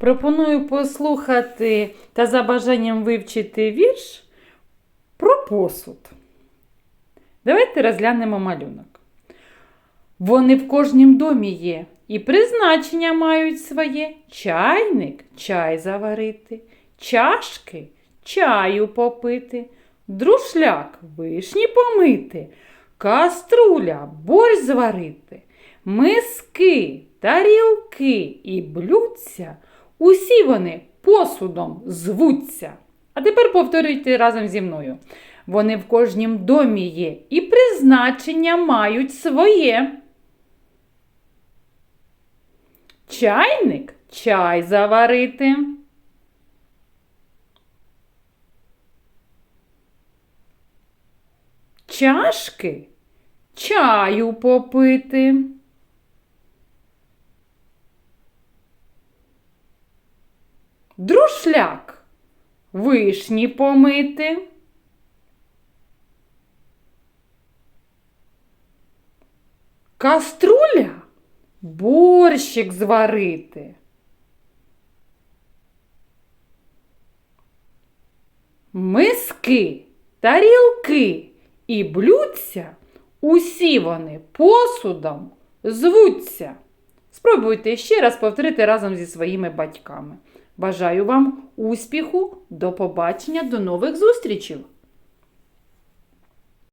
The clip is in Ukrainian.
Пропоную послухати та за бажанням вивчити вірш про посуд. Давайте розглянемо малюнок. Вони в кожнім домі є, і призначення мають своє. Чайник чай заварити, чашки чаю попити, друшляк вишні помити, каструля борщ зварити, миски, тарілки і блюдця, усі вони посудом звуться. А тепер повторюйте разом зі мною. Вони в кожнім домі є і призначення мають своє. Чайник чай заварити. Чашки чаю попити. Друшляк вишні помити. Каструля борщик зварити. Миски, тарілки і блюдця усі вони посудом звуться. Спробуйте ще раз повторити разом зі своїми батьками. Бажаю вам успіху, до побачення, до нових зустрічей!